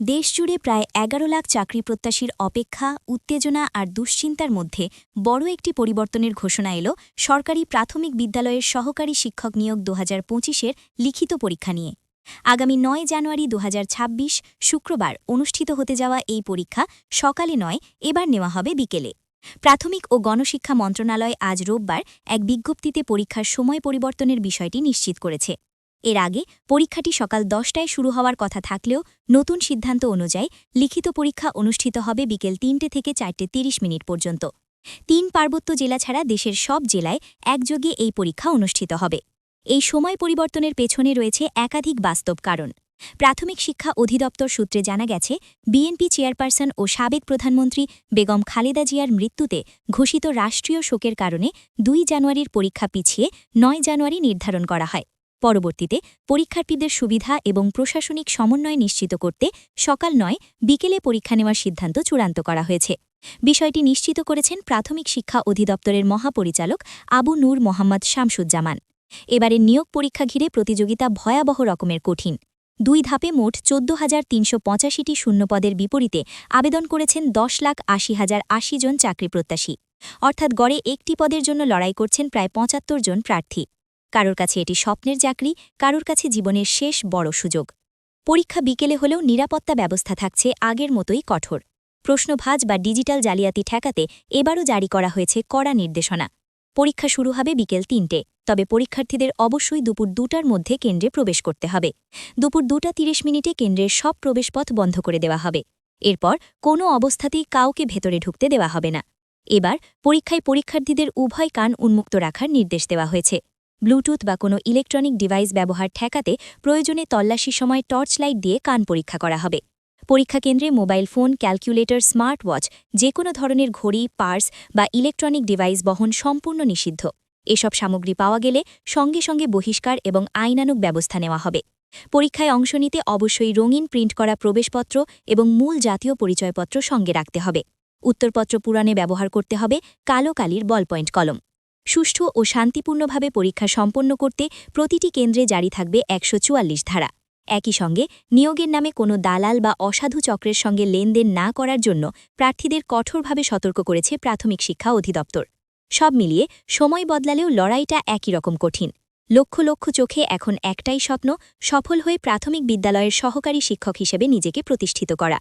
দেশজুড়ে প্রায় এগারো লাখ চাকরি প্রত্যাশীর অপেক্ষা, উত্তেজনা আর দুশ্চিন্তার মধ্যে বড় একটি পরিবর্তনের ঘোষণা এল সরকারি প্রাথমিক বিদ্যালয়ের সহকারী শিক্ষক নিয়োগ দু হাজার লিখিত পরীক্ষা নিয়ে। আগামী নয় জানুয়ারি দু হাজার ছাব্বিশ শুক্রবার অনুষ্ঠিত হতে যাওয়া এই পরীক্ষা সকালে নয়, এবার নেওয়া হবে বিকেলে। প্রাথমিক ও গণশিক্ষা মন্ত্রণালয় আজ রোববার এক বিজ্ঞপ্তিতে পরীক্ষার সময় পরিবর্তনের বিষয়টি নিশ্চিত করেছে। এর আগে পরীক্ষাটি সকাল দশটায় শুরু হওয়ার কথা থাকলেও নতুন সিদ্ধান্ত অনুযায়ী লিখিত পরীক্ষা অনুষ্ঠিত হবে বিকেল তিনটে থেকে চারটে তিরিশ মিনিট পর্যন্ত। তিন পার্বত্য জেলা ছাড়া দেশের সব জেলায় একযোগে এই পরীক্ষা অনুষ্ঠিত হবে। এই সময় পরিবর্তনের পেছনে রয়েছে একাধিক বাস্তব কারণ। প্রাথমিক শিক্ষা অধিদপ্তর সূত্রে জানা গেছে, বিএনপি চেয়ারপারসন ও সাবেক প্রধানমন্ত্রী বেগম খালেদা জিয়ার মৃত্যুতে ঘোষিত রাষ্ট্রীয় শোকের কারণে দুই জানুয়ারির পরীক্ষা পিছিয়ে নয় জানুয়ারি নির্ধারণ করা হয়। পরবর্তীতে পরীক্ষার্থীদের সুবিধা এবং প্রশাসনিক সমন্বয় নিশ্চিত করতে সকাল নয় বিকেলে পরীক্ষা নেওয়ার সিদ্ধান্ত চূড়ান্ত করা হয়েছে। বিষয়টি নিশ্চিত করেছেন প্রাথমিক শিক্ষা অধিদপ্তরের মহাপরিচালক আবু নূর মোহাম্মদ শামসুজ্জামান। এবারের নিয়োগ পরীক্ষা ঘিরে প্রতিযোগিতা ভয়াবহ রকমের কঠিন। দুই ধাপে মোট চোদ্দ হাজার তিনশো পঁচাশিটি শূন্যপদের বিপরীতে আবেদন করেছেন দশ লাখ আশি হাজার আশি জন চাকরি প্রত্যাশী অর্থাৎ গড়ে একটি পদের জন্য লড়াই করছেন প্রায় পঁচাত্তর জন প্রার্থী। কারোর কাছে এটি স্বপ্নের চাকরি, কারোর কাছে জীবনের শেষ বড় সুযোগ। পরীক্ষা বিকেলে হলেও নিরাপত্তা ব্যবস্থা থাকছে আগের মতোই কঠোর। প্রশ্নভাজ বা ডিজিটাল জালিয়াতি ঠেকাতে এবারও জারি করা হয়েছে কড়া নির্দেশনা। পরীক্ষা শুরু হবে বিকেল তিনটে, তবে পরীক্ষার্থীদের অবশ্যই দুপুর দুটার মধ্যে কেন্দ্রে প্রবেশ করতে হবে। দুপুর দুটা তিরিশ মিনিটে কেন্দ্রের সব প্রবেশপথ বন্ধ করে দেওয়া হবে। এরপর কোনো অবস্থাতেই কাউকে ভেতরে ঢুকতে দেওয়া হবে না। এবার পরীক্ষায় পরীক্ষার্থীদের উভয় কান উন্মুক্ত রাখার নির্দেশ দেওয়া হয়েছে। ব্লুটুথ বা কোনো ইলেকট্রনিক ডিভাইস ব্যবহার ঠেকাতে প্রয়োজনে তল্লাশি সময় টর্চ লাইট দিয়ে কান পরীক্ষা করা হবে। পরীক্ষা কেন্দ্রে mobile phone, calculator smart watch যে কোনো ধরনের ঘড়ি, পার্স বা ইলেকট্রনিক ডিভাইস বহন সম্পূর্ণ নিষিদ্ধ। এসব সামগ্রী পাওয়া গেলে সঙ্গে সঙ্গে বহিষ্কার এবং আইনানুক ব্যবস্থা নেওয়া হবে। পরীক্ষায় অংশ নিতে অবশ্যই রঙিন প্রিন্ট করা প্রবেশপত্র এবং মূল জাতীয় পরিচয়পত্র সঙ্গে রাখতে হবে। উত্তরপত্র পুরাণে ব্যবহার করতে হবে কালো কালির বল পয়েন্ট কলম। সুষ্ঠু ও শান্তিপূর্ণভাবে পরীক্ষা সম্পন্ন করতে প্রতিটি কেন্দ্রে জারি থাকবে একশো চুয়াল্লিশ ধারা। একই সঙ্গে নিয়োগের নামে কোনো দালাল বা অসাধু চক্রের সঙ্গে লেনদেন না করার জন্য প্রার্থীদের কঠোরভাবে সতর্ক করেছে প্রাথমিক শিক্ষা অধিদপ্তর। সব মিলিয়ে সময় বদলালেও লড়াইটা একই রকম কঠিন। লক্ষ লক্ষ চোখে এখন একটাই স্বপ্ন, সফল হয়ে প্রাথমিক বিদ্যালয়ের সহকারী শিক্ষক হিসেবে নিজেকে প্রতিষ্ঠিত করা।